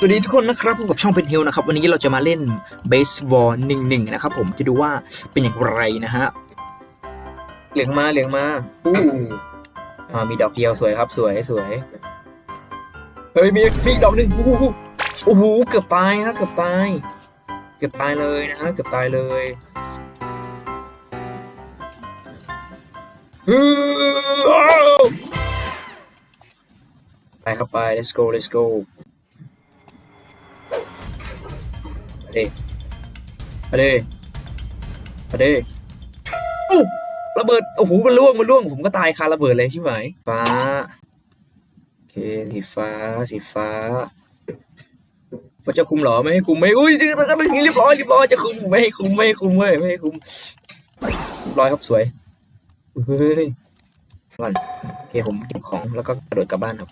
สวัสดีทุกคนนะครับพบกับช่องเพนเฮลนะครับ วันนี้เราจะมาเล่นเบสบอลหนึ่งหนึ่งนะครับผมจะดูว่าเป็นอย่างไรนะฮะเหลืองมาเหลืองมาอู้อ่ามีดอกเดียวสวยครับสวยสวยเฮ้ยมีมีดอกหนึ่งโอ้โหโอ้โหเกือบตายฮะเกือบตายเกือบตายเลยนะฮะเกือบตายเลยฮึอ้าวไปครับไป let's go let's go มาดิมาดิมาดิโอ้ระเบิด โอ้โห มันล่วง มันล่วง ผมก็ตายคาระเบิดเลยใช่ไหม ฟ้า โอเค สีฟ้า สีฟ้ามันจะคุมหรอ ไม่ให้คุมไม่ อุ้ยเรียบร้อยเรียบร้อย เรียบร้อย จะคุม ไม่ให้คุม ไม่ให้คุมเว้ย ไม่ให้คุมเรียบร้อยครับสวย เฮ้ยก่อนโอเค ผมเก็บของ แล้วก็กระโดดกลับบ้านครับ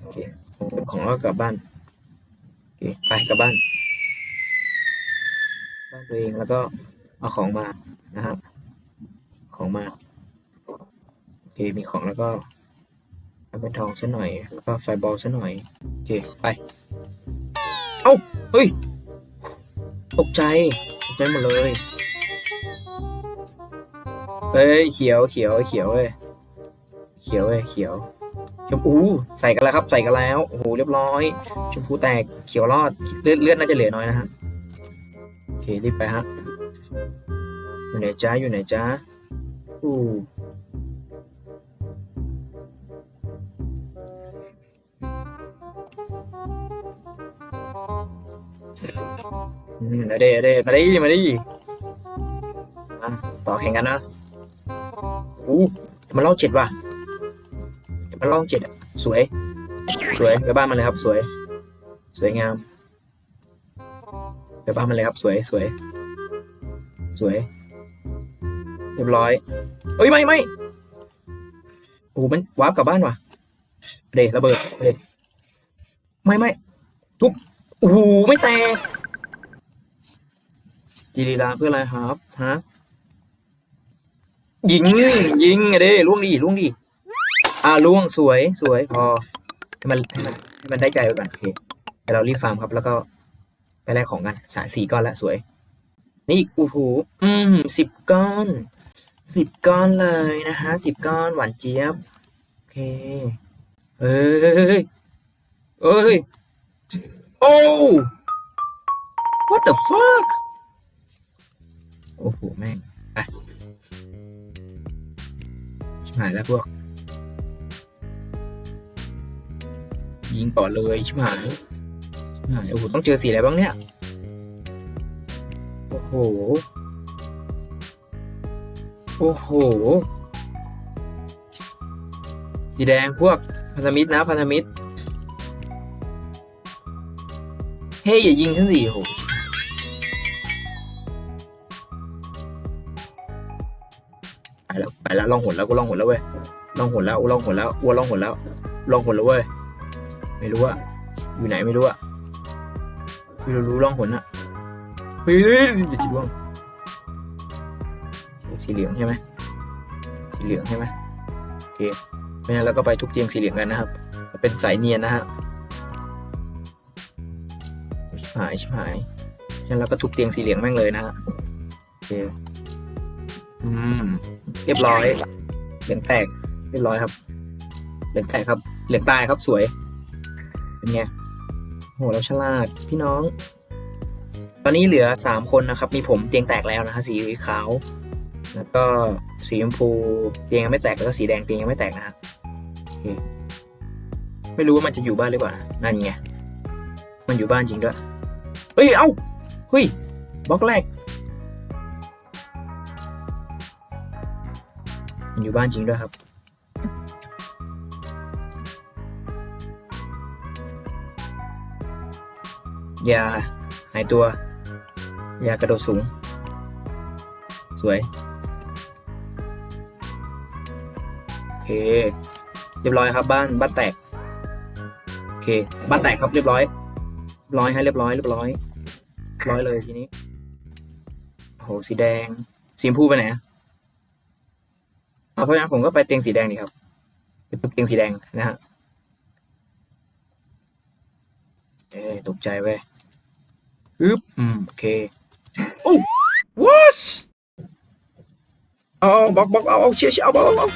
โอเคผมเก็บของแล้วก็กลับบ้าน โอเค ไปกลับบ้าน บ้านตัวเองแล้วก็เอาของมานะครับ ของมาโอเคมีของแล้วก็เอาเป็นทองซะหน่อย แล้วก็ไฟบอลซะหน่อยโอเคไปเอ้าเฮ้ยตกใจตกใจหมดเลยเฮ้ยเขียวเขียวเขียวเว้ยเขียวเว้ยเขียวชมพูใส่กันแล้วครับ ใส่กันแล้วโอ้โหเรียบร้อย ชมพูแตกเขียวรอดเลือดเลือดน่าจะเหลือน้อยนะฮะโอ เครีบไปฮะ อยู่ไหนจ้าอยู่ไหนจ้าอู้มมาดิมาดิมาดิมาดิต่อแข่งกันนะอู้มันเล่าเจ็ดว่ะมันเล่าเจ็ดอะสวย สวยไปบ้านมันเลยครับ สวย สวยงาม ไปบ้านมันเลยครับ สวยสวยสวย เรียบร้อยเอ้ยไม่ไม่โอ้โหมันวาร์ปกลับบ้านว่ะเดระเบิดเดไม่ไม่ทุบโอ้โหไม่แตกจีรีลาเพื่ออะไรครับฮะยิงยิงไงเด้ล่วงดีล่วงดีอ่าล่วงสวยสวยพอให้มันให้มันให้มันได้ใจไปก่อนโอเคเดี๋ยวเรารีบฟาร์มครับแล้วก็ แลกของกันสายสี่ก้อนล้วสวย นี่อีกโอ้โหอืมสิบก้อนสิบก้อนเลยนะฮะสิบก้อนหวานเจี๊ยบ โอเค เฮ้ยเอ้ยโอ้ what the fuck โอ้โห แม่งไปชิบหายแล้วพวก ยิงต่อเลยชิบหายชิบหาย โอ้โหต้องเจอสีอะไรบ้างเนี่ย โอ้โห โอ้โห สีแดงพวกพันธมิตรนะพันธมิตร เฮ้ยอย่ายิงฉันสิโอ้โหไปแล้วไปแล้วลองหนแล้วกูลองหนแล้วเว้ยลองหนแล้วกูลองหนแล้วอ้วนลองหนแล้วลองหนแล้วเว้ยไม่รู้อะอยู่ไหนไม่รู้อะ ที่เรารู้ล่องหนอะเฮ้ยเฮ้ยอย่าจิบล่วงสีเหลืองใช่ไหมสีเหลืองใช่ไหมโอเคไม่งั้นเราก็ไปทุกเตียงสีเหลืองกันนะครับ เป็นสายเนียนนะฮะชิบหายชิบหายฉะนั้นเราก็ทุบเตียงสีเหลืองแม่งเลยนะฮะโอเคอืมเรียบร้อย เหลืองแตก เรียบร้อยครับ เหลืองแตกครับ เหลืองตายครับสวย เป็นไง โหเราฉลาดพี่น้อง ตอนนี้เหลือสามคนนะครับ มีผมเตียงแตกแล้วนะฮะสีขาว แล้วก็สีชมพูเตียงยังไม่แตกแล้วก็สีแดงเตียงยังไม่แตกนะฮะไม่รู้ว่ามันจะอยู่บ้านหรือเปล่านะนั่นไงมันอยู่บ้านจริงด้วยเฮ้ยเอ้าเฮ้ยบล็อกแรกมันอยู่บ้านจริงด้วยครับ ยาหายตัว ยากระโดดสูง สวย โอเค เรียบร้อยครับบ้านบ้านแตก โอเค บ้านแตกครับเรียบร้อยร้อยให้เรียบร้อยเรียบร้อยร้อยเลยทีนี้โอ้โหสีแดง สีชมพูไปไหนอะเอาเพราะฉะนั้นผมก็ไปเตียงสีแดงดีครับไปปุ๊บเตียงสีแดงนะฮะเอ้ยตกใจเว้ย ฮึบอืมโอเคโอ้ what เอาเอาบล็อกบล็อกเอาเอาเชี่ยเชี่ยเอาเอาเอาเอา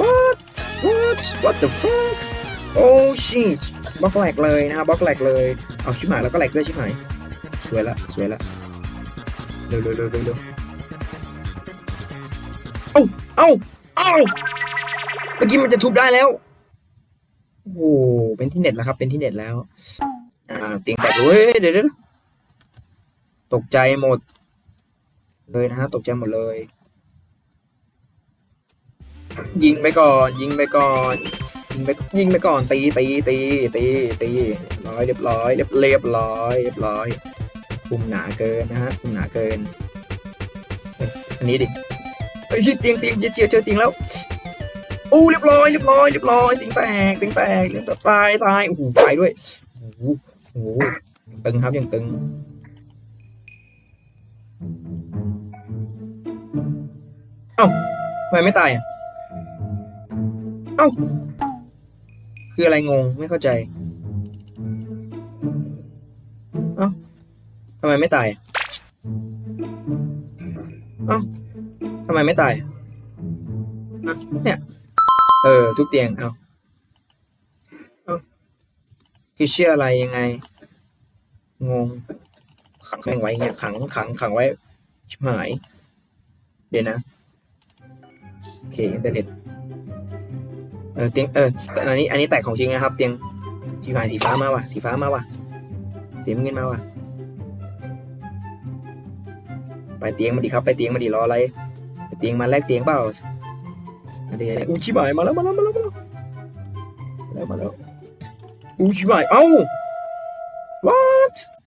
what what what the fuck โอ้ shit บล็อกแหลกเลยนะครับบล็อกแหลกเลย เอาชิบหายแล้วก็แหลกด้วยชิบหายสวยละสวยละเร็วเร็วเร็วเร็วเร็วเอ้าเอ้าเอ้าเมื่อกี้มันจะทุบได้แล้วโอ้โหเป็นที่เน็ตแล้วครับเป็นที่เน็ตแล้วอ่าเตียงแตกเว้ยเดี๋ยวเดี๋ยว ตกใจหมด เลยนะฮะ ตกใจหมดเลย ยิงไปก่อน ยิงไปก่อน ยิงไปยิงไปก่อน ตีตีตีตีตีร้อยเรียบร้อย เรียบเรียบร้อย เรียบร้อยคุมหนาเกินนะฮะคุมหนาเกิน อันนี้ดิเฮ้ยเตียงเตียงเจอเจอเจอเตียงแล้วอู้เรียบร้อยเรียบร้อยเรียบร้อยเตียงแตกเตียงแตกเตียงแตายตายโอ้โหตายด้วยโอ้โหโอ้โหตึงครับยังตึง เอ้าทำไมไม่ตายอะ เอ้า คืออะไรงงไม่เข้าใจ เอ้าทำไมไม่ตายอะเอ้าทำไมไม่ตายเนี่ย เออ ทุบเตียง เอาเอาคือเชื่ออะไรยังไง งง ขังแม่งไว้เงี้ย ขัง ขัง ขังไว้ ชิบหาย เดี๋ยวนะ โอเคอินเทอร์เน็ตเออเตียงเอออันนี้อันนี้แตกของจริงนะครับ เตียงสีฟ้าสีฟ้ามาว่ะสีฟ้ามาว่ะสีน้ำเงินมาว่ะไปเตียงมาดิครับไปเตียงมาดิรออะไรไปเตียงมาแลกเตียงเปล่าอันนี้อุ้ยชิบหายมาแล้วมาแล้วมาแล้วมาแล้วมาแล้วมาแล้วอุ้ยชิบหายเอ้า what